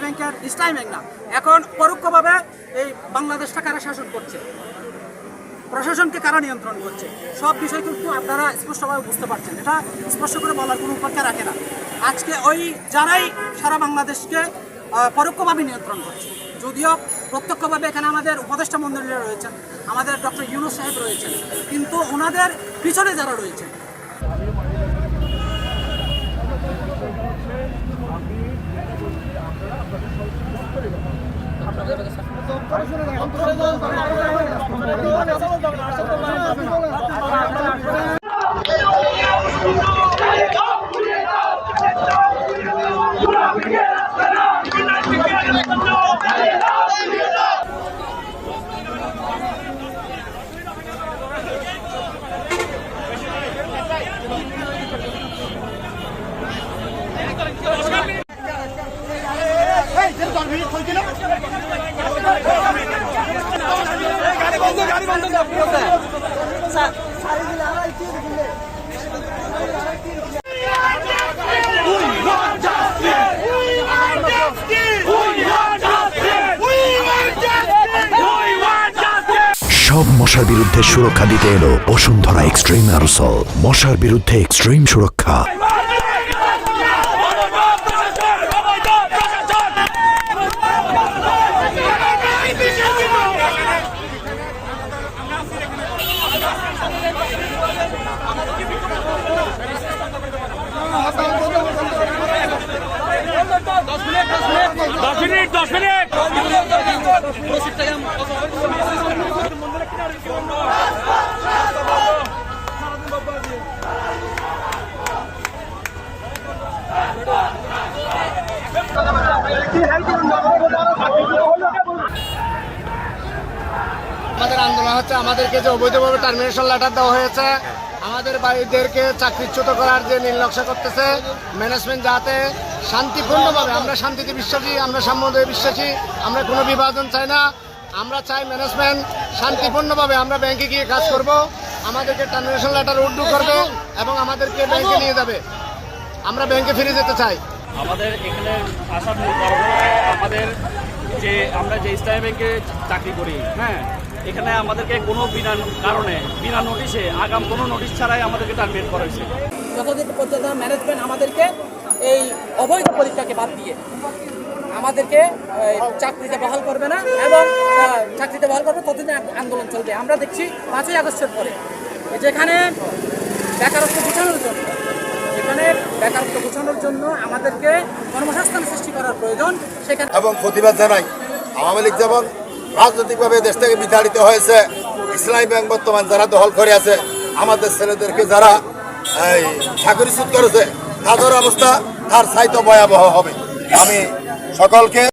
ব্যাংকের ইসলামী ব্যাংক না এখন পরোক্ষভাবে এই বাংলাদেশটা কারা শাসন করছে? প্রশাসনকে কারা নিয়ন্ত্রণ করছে? সব বিষয় কিন্তু আপনারা স্পষ্টভাবে বুঝতে পারছেন। এটা স্পষ্ট করে বলার কোনো উপেক্ষা রাখে না। আজকে ওই যারাই সারা বাংলাদেশকে পরোক্ষভাবে নিয়ন্ত্রণ করছে যদিও প্রত্যক্ষভাবে এখানে আমাদের উপদেষ্টা মন্ডলীরা রয়েছেন, আমাদের ডক্টর ইউনুস সাহেব রয়েছেন, কিন্তু ওনাদের পিছনে যারা রয়েছেন। সব মশার বিরুদ্ধে সুরক্ষা দিতে এলো বসুন্ধরা এক্সট্রিম অ্যারোসল। মশার বিরুদ্ধে এক্সট্রিম সুরক্ষা। দশ মিনিট দশ মিনিট। আমাদের আন্দোলন হচ্ছে আমাদেরকে যে অবৈধভাবে টার্মিনেশন লেটার দেওয়া হয়েছে আমাদের বাড়িদেরকে চাকরিচ্যুত করার যে নীলনকশা করতেছে ম্যানেজমেন্ট যাতে শান্তিপূর্ণভাবে, আমরা শান্তিতে বিশ্বাসী, আমরা সাম্যদে বিশ্বাসী, আমরা কোনো বিভাজন চাই না। আমরা চাই ম্যানেজমেন্ট শান্তিপূর্ণভাবে আমরা ব্যাংকে গিয়ে কাজ করব, আমাদেরকে টার্মিনেশন লেটার উর্দু করবে এবং আমাদেরকে ব্যাংকে নিয়ে যাবে। আমরা ব্যাংকে ফিরে যেতে চাই। আমাদের এখানে আসার আমাদের যে, আমরা যে ইসলামী ব্যাংকে চাকরি করি হ্যাঁ এখানে আমাদেরকে কোনো বিনা কারণে বিনা নোটিশে আগাম কোনো নোটিশ ছাড়াই আমাদেরকে টার্মিনেট করা হয়েছে। যতদিন পর্যন্ত ম্যানেজমেন্ট আমাদেরকে এই অবৈধ পরীক্ষাকে বাদ দিয়ে আমাদেরকে এই, চাকরিতে বহাল করবে না এবং চাকরিতে বহাল করবে ততদিন আন্দোলন চলবে। আমরা দেখছি পাঁচই আগস্টের পরে যেখানে বেকারত্ব গুছানোর জন্য যেখানে বেকারত্ব গুছানোর জন্য আমাদেরকে কর্মসংস্থান সৃষ্টি করার প্রয়োজন সেখানে এবং প্রতিবাদ জানাই আওয়ামী লীগ যেমন রাজনৈতিকভাবে দেশ থেকে বিতাড়িত হয়েছে। ইসলামী ব্যাংক বর্তমান যারা দখল করে আছে, আমাদের ছেলেদেরকে যারা, এই, চাকরি করেছে, তাদের অবস্থা তার সাইতো ভয়াবহ হবে। আমি সকলকে